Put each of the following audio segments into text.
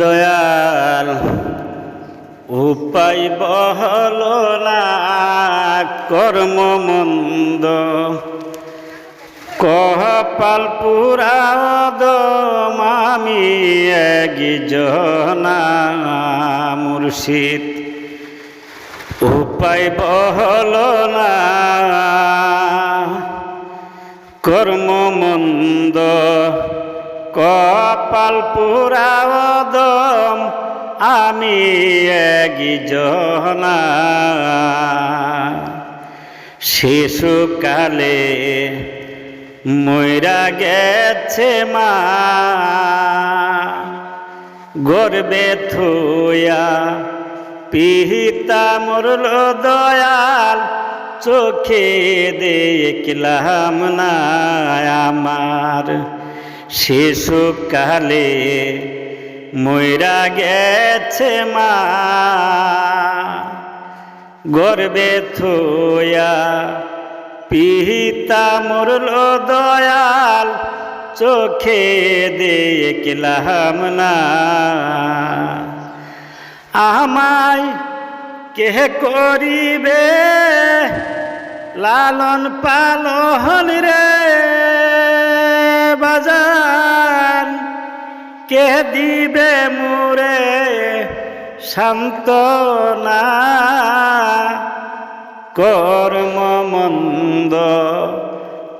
দয়াল, উপায় বহল না, কর্ম মন্দ। কহপাল পুরা মামি একজনা মুর্শিদ। উপায় বহল না, কর্ম মন্দ। কপাল পুরাদম আমি একজনা শিশুকালে ময়রা গেছে মা। গর্বে থুয়া পিহিতা মরল দয়াল, চোখে দেখলাম না আমার। শিশুকালে ময়রা গেছে মা। গর্বে থুয়া পিহিতা মরল দয়াল, চোখে দেখলাম না। আমায় কে করিবে? লালন পালন রে কে দিবে মুরে সান্তনা কর্ম মন্দ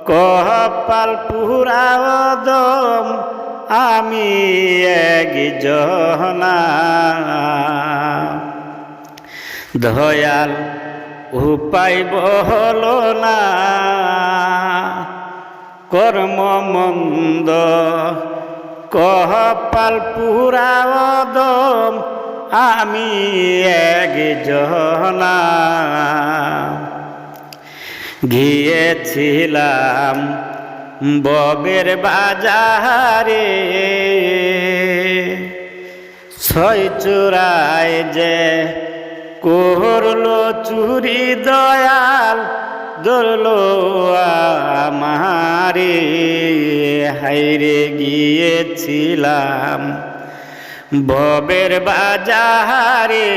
কপাল পুরাদম আমি একজনা। দয়াল উপায় বহল না। কর্ম মন্দ কপাল পুরাদম আমি একজনা গিয়েছিলাম ববের বাজারে ছয় চূড়ায় যে করল চুরি দয়াল ধরলো আমারে হাইরে গিয়েছিলাম। ববের বাজারে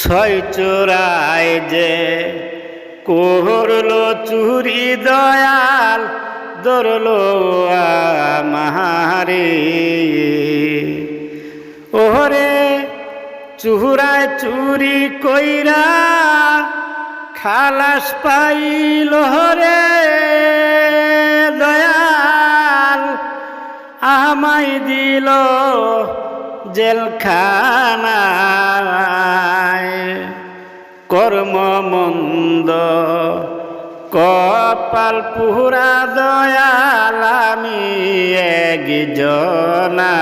ছয় চোরায় যে কোহরলো চুরি দয়াল ধরলো আমারে। চুরায় চুরি কইরা খালাস পাইল রে দয়াল। আমায় দিল জেলখানায়। কর্ম মন্দ, কপাল পুরা দয়াল, আমি একজনা